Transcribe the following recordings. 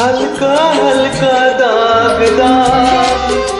हल्का हल्का दाग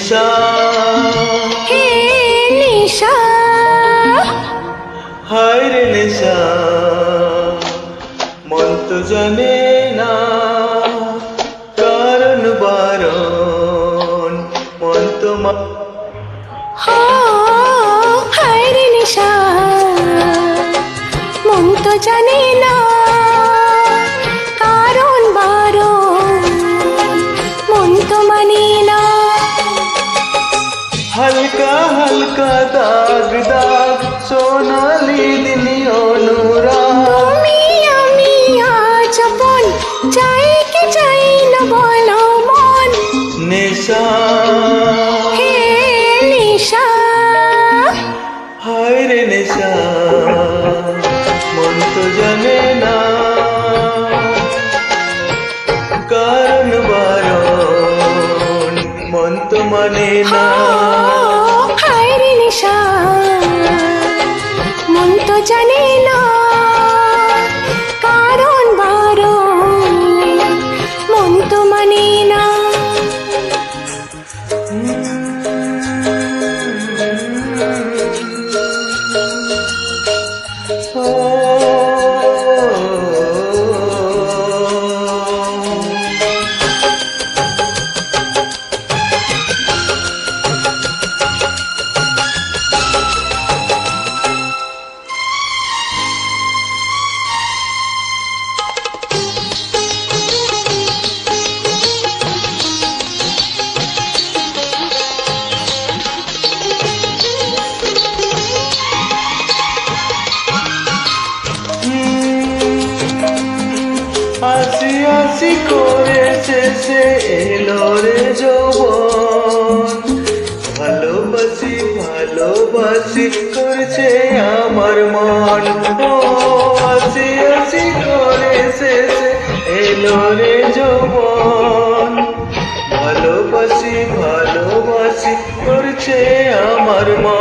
নেশা। হে নিশা। হায় রে নেশা মন তো জানে না। কারণ বারণ মন তো মা- হায় রে নিশা মন তো জানে না। হালকা দাগ দাগ সোনালি দিনি অনুরাগ। তুমি আমি আজ আপন চাই কি চাই না বলো মন। নেশা। হে নিশা। হায় রে নেশা মন তো জানে না। কারণ বারণ মন তো মানে না। Amacı ne? হাসি হাসি করে শেষে এলো রে যৌবন। ভালোবাসি ভালোবাসি করছে আমার মন। হাসি হাসি করে শেষে এলো রে যৌবন। ভালোবাসি ভালোবাসি করছে আমার মন।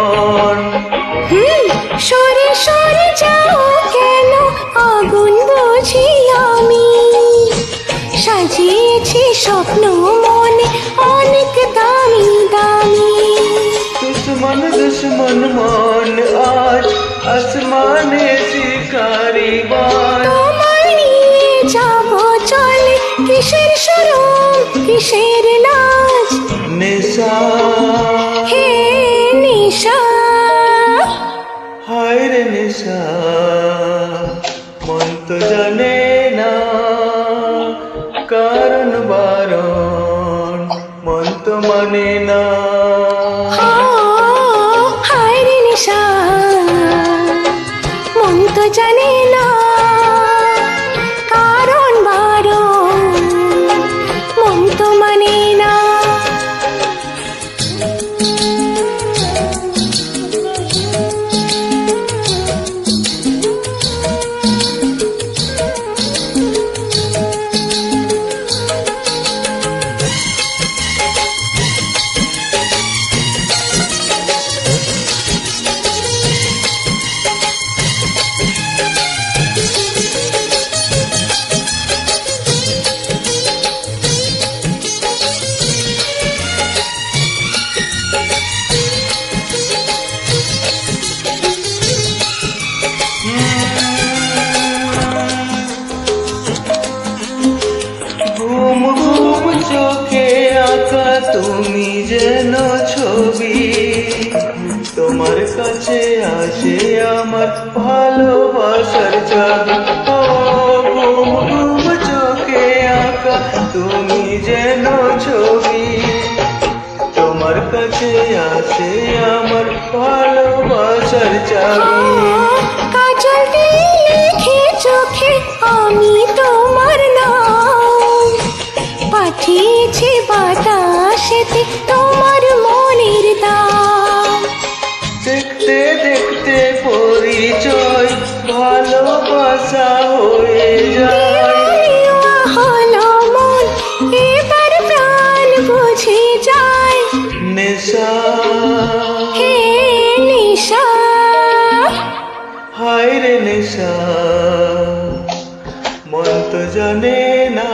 স্বপ্ন মনে অনেক দামি দামি। দুশ্মন দুশ্মন মন আজ আসমানে শিকারি তোমার নিয়ে যাব চলে কিসের সরম কিসের নাচ? নেশা। হে নিশা। হায় রে নিশা। মানে না কাছে আসে আমার ভালোবাসার চাবি ও ঘুম ঘুম চোখে আঁকা, তুমি যেন ছবি। তোমার কাছে আসে আমার ভালোবাসার চাবি পরিচয় ভালোবাসা হয়ে যায়। হলো মন এবার প্রাণ বুঝে যায় নেশা। হে নিশা। হায় রে নেশা। মন তো জানে না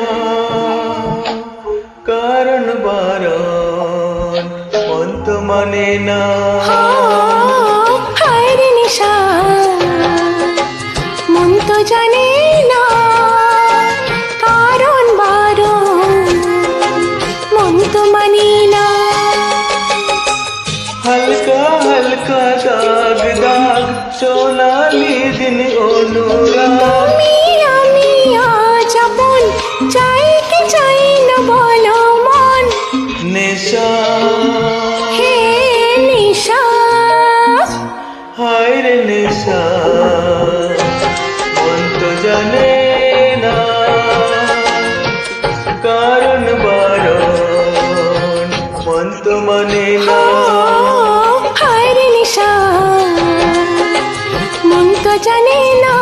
কারণ বারণ। মন তো মানে না। না হায় রে মন তো জানে না।